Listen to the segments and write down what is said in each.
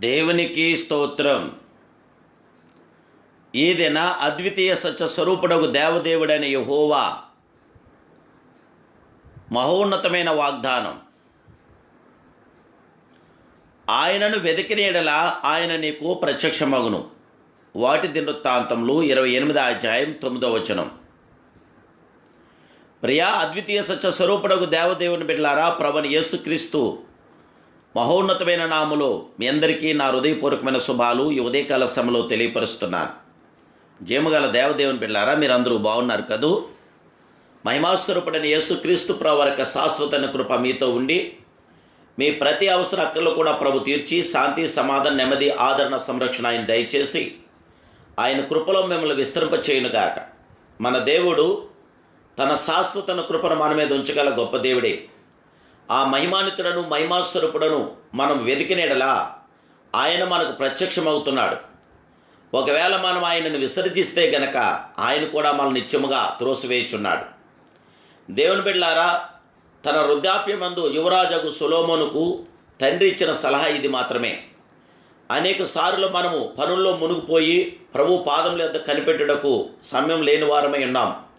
దేవునికి స్తోత్రం. ఏదైనా అద్వితీయ సత్య స్వరూపుడకు దేవదేవుడైన యహోవా మహోన్నతమైన వాగ్దానం. ఆయనను వెతికినెడలా ఆయన నీకు ప్రత్యక్షమగును. వాటి దినవృత్తాంతములు ఇరవై ఎనిమిది అధ్యాయం తొమ్మిదో వచనం. ప్రియా అద్వితీయ సత్య స్వరూపుడకు దేవదేవుని బిడ్డలారా ప్రవణ యేసుక్రీస్తు మహోన్నతమైన నాములో మీ అందరికీ నా హృదయపూర్వకమైన శుభాలు ఈ ఉదయకాల సమయంలో తెలియపరుస్తున్నాను. జీమగల దేవదేవుని బిడ్డారా మీరందరూ బాగున్నారు కదూ? మహిమాస్వరూపుడైన యేసుక్రీస్తు ప్రభు యొక్క శాశ్వతన కృప మీతో ఉండి మీ ప్రతి అవసర అక్కలు కూడా ప్రభు తీర్చి శాంతి సమాధానం నెమ్మది ఆదరణ సంరక్షణ ఆయన దయచేసి ఆయన కృపలో మిమ్మల్ని విస్తరింపచేయునుగాక. మన దేవుడు తన శాశ్వతన కృపను మన మీద ఉంచగల గొప్ప దేవుడే. ఆ మహిమానితుడను మహిమాస్వరూపుడను మనం వెతికినేడలా ఆయన మనకు ప్రత్యక్షమవుతున్నాడు. ఒకవేళ మనం ఆయనను విసర్జిస్తే గనక ఆయన కూడా మన నిత్యముగా త్రోసివేయుచున్నాడు. దేవుని బిడ్లారా తన వృద్ధాప్యమందు యువరాజగు సులోమోనుకు తండ్రి ఇచ్చిన సలహా ఇది మాత్రమే. అనేక సార్లు మనము పనుల్లో మునిగిపోయి ప్రభు పాదం లేదా కనిపెట్టుటకు సమయం లేని వారమై ఉన్నాం.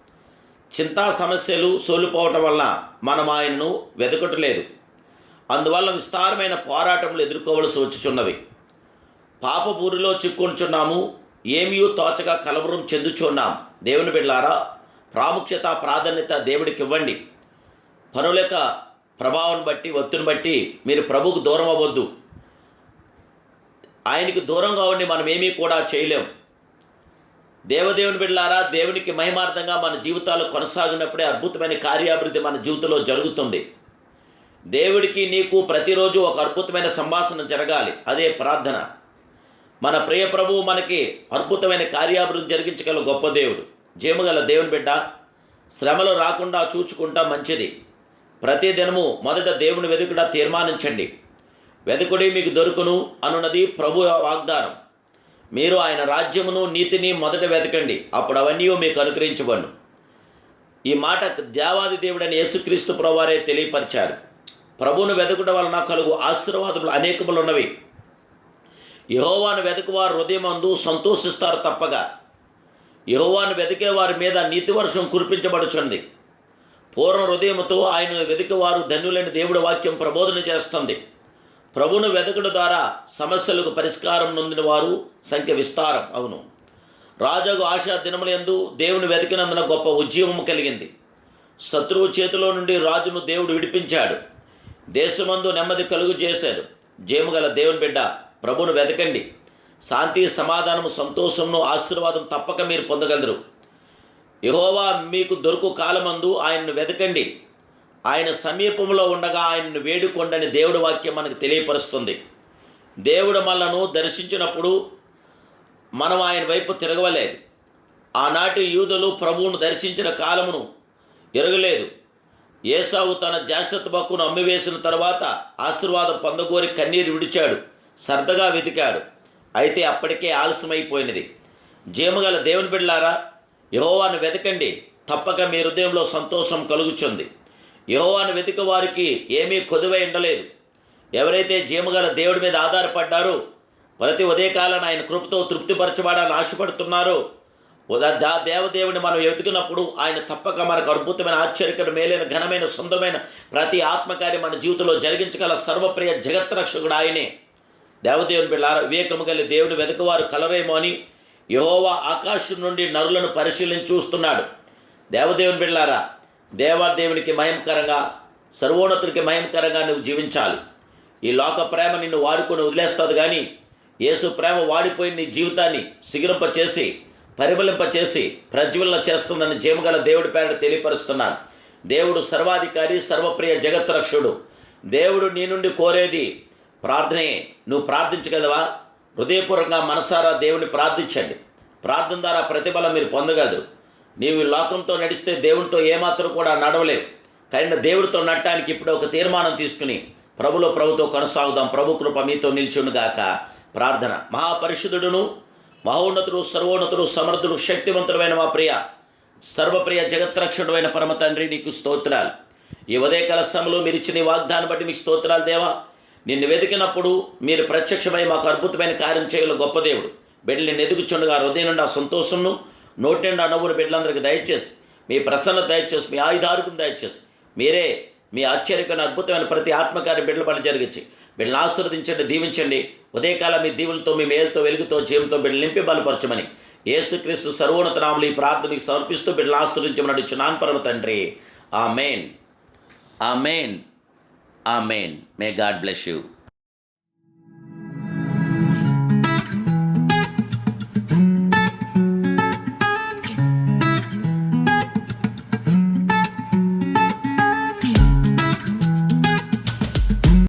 చింతా సమస్యలు సోలిపోవటం వలన మనం ఆయనను వెతకటలేదు అందువల్ల విస్తారమైన పోరాటములు ఎదుర్కోవలసి వచ్చుచున్నవి. పాపపూరిలో చిక్కుంటున్నాము ఏమియూ తోచగా కలవరం చెందుచున్నాం దేవుని బిడ్డారా ప్రాముఖ్యత ప్రాధాన్యత దేవుడికి ఇవ్వండి పనులక ప్రభావం బట్టి ఒత్తిని బట్టి మీరు ప్రభుకు దూరం అవ్వద్దు ఆయనకి దూరంగా ఉండి మనం ఏమీ కూడా చేయలేం. దేవదేవుని బిడ్డలారా దేవునికి మహిమార్థంగా మన జీవితాలు కొనసాగినప్పుడే అద్భుతమైన కార్యాభివృద్ధి మన జీవితంలో జరుగుతుంది. దేవుడికి నీకు ప్రతిరోజు ఒక అద్భుతమైన సంభాషణ జరగాలి. అదే ప్రార్థన. మన ప్రియ ప్రభువు మనకి అద్భుతమైన కార్యాభివృద్ధి జరిగించగల గొప్ప దేవుడు. జీమగల దేవుని బిడ్డ శ్రమలు రాకుండా చూచుకుంటా మంచిది. ప్రతి దినము మొదట దేవుని వెతుకుట తీర్మానించండి. వెతుకుడి మీకు దొరుకును అనున్నది ప్రభు వాగ్దానం. మీరు ఆయన రాజ్యమును నీతిని మొదట వెతకండి. అప్పుడు అవన్నీ మీకు అనుగ్రహించబడు ఈ మాట దేవాది దేవుడని యేసుక్రీస్తు ప్రభువారే తెలియపరిచారు. ప్రభువును వెతకడం వలన కలుగు ఆశీర్వాదములు అనేకములు ఉన్నవి. యహోవాను వెతకువారు హృదయమందు సంతోషిస్తారు తప్పగా. యహోవాను వెతికే వారి మీద నీతివర్షం కురిపించబడుచుంది పూర్ణ హృదయముతో ఆయనను వెతికేవారు ధన్యులైన దేవుడి వాక్యం ప్రబోధన చేస్తుంది. ప్రభును వెతకడం ద్వారా సమస్యలకు పరిష్కారం నొందిన వారు సంఖ్య విస్తారం. అవును. రాజాకు ఆశా దినములందు దేవుని వెతికినందున గొప్ప ఉద్యమం కలిగింది. శత్రువు చేతిలో నుండి రాజును దేవుడు విడిపించాడు. దేశమందు నెమ్మది కలుగు చేశాడు. జేముగల దేవుని బిడ్డ ప్రభును వెతకండి శాంతి సమాధానము సంతోషమును ఆశీర్వాదం తప్పక మీరు పొందగలరు. యహోవా మీకు దొరుకు కాలమందు ఆయన్ను వెతకండి ఆయన సమీపంలో ఉండగా ఆయనను వేడుకొండని దేవుడి వాక్యం మనకు తెలియపరుస్తుంది. దేవుడు మనను దర్శించినప్పుడు మనం ఆయన వైపు తిరగవలేదు. ఆనాటి యూదులు ప్రభువును దర్శించిన కాలమును ఎరగలేదు. ఏసావు తన జ్యేష్ఠత బక్కును అమ్మివేసిన తర్వాత ఆశీర్వాదం పొందగోరి కన్నీరు విడిచాడు. సరదాగా వెతికాడు. అయితే అప్పటికే ఆలస్యమైపోయినది. జీమగల దేవుని బిడ్లారా యహోవాను వెతకండి. తప్పక మీ హృదయంలో సంతోషం కలుగుచుంది. యహోవాను వెతుకు వారికి ఏమీ కొదువై ఉండలేదు. ఎవరైతే జీమగల దేవుడి మీద ఆధారపడ్డారో ప్రతి ఉదయకాలను ఆయన కృపతో తృప్తిపరచబడాలని ఆశపడుతున్నారో ఉదా- దా దేవదేవుని మనం వెతికినప్పుడు ఆయన తప్పక మనకు అద్భుతమైన ఆశ్చర్యకర మేలైన ఘనమైన సుందరమైన ప్రతి ఆత్మకార్యం మన జీవితంలో జరిగించగల సర్వప్రియ జగత్రక్షకుడు ఆయనే. దేవదేవుని బిళ్ళార వివేకము కలిగి దేవుని వెతకవారు కలరేమో అని యహోవా ఆకాశం నుండి నరులను పరిశీలించి చూస్తున్నాడు. దేవదేవుని బిళ్ళారా దేవాదేవునికి మయంకరంగా సర్వోన్నతుడికి మయంకరంగా నువ్వు జీవించాలి. ఈ లోక ప్రేమ నిన్ను వాడుకొని వదిలేస్తుంది కానీ యేసు ప్రేమ వాడిపోయి నీ జీవితాన్ని సిగిరింపచేసి చేసి పరిమళింప చేసి ప్రజ్వలన చేస్తుందని జీవగల దేవుడి పేరట తెలియపరుస్తున్నాను. దేవుడు సర్వాధికారి సర్వప్రియ జగత్రక్షుడు. దేవుడు నీ నుండి కోరేది ప్రార్థనే నువ్వు ప్రార్థించగలవా? హృదయపూర్వకంగా మనసారా దేవుని ప్రార్థించండి. ప్రార్థన ద్వారా ప్రతిఫలం మీరు పొందగలరు. నీవు లోకంతో నడిస్తే దేవునితో ఏమాత్రం కూడా నడవలేవు. కానీ దేవుడితో నడటానికి ఇప్పుడు ఒక తీర్మానం తీసుకుని ప్రభులో ప్రభుతో కొనసాగుదాం. ప్రభు కృప మీతో నిల్చునుగాక. ప్రార్థన. మహాపరిశుద్ధుడును మహోన్నతుడు సర్వోన్నతుడు సమర్థుడు శక్తివంతుడమైన మా ప్రియ సర్వప్రియ జగత్రక్షుడైన పరమ తండ్రి నీకు స్తోత్రాలు. ఈ ఉదయ కలశంలో మీరు ఇచ్చిన ఈ వాగ్దాన్ని బట్టి మీకు స్తోత్రాలు దేవా. నిన్ను వెతికినప్పుడు మీరు ప్రత్యక్షమై మాకు అద్భుతమైన కార్యం చేయగల గొప్ప దేవుడు. బిడ్డలు నిన్ను ఎదుగుచుండగా హృదయం నుండి ఆ సంతోషంను నోటి నిండా నవ్వుని బిడ్డలందరికీ దయచేసి మీ ప్రసన్న దయచేసి మీ ఆయుధారుకుని దయచేసి మీరే మీ ఆశ్చర్యకరణ అద్భుతమైన ప్రతి ఆత్మకార్య బిడ్డల పని జరిగించి బిడ్డలు ఆశీర్వదించండి దీవించండి. ఉదయకాలం మీ దీవులతో మీ మేలుతో వెలుగుతో జీవంతో బిడ్డలు నింపి బలపరచమని యేసుక్రీస్తు సర్వోన్నత నామలు ఈ ప్రార్థన మీకు సమర్పిస్తూ బిడ్డలు ఆశీర్వదించమని అడుచున్నాను పరమ తండ్రి. ఆ మెయిన్ ఆ మెయిన్ ఆ main may God bless you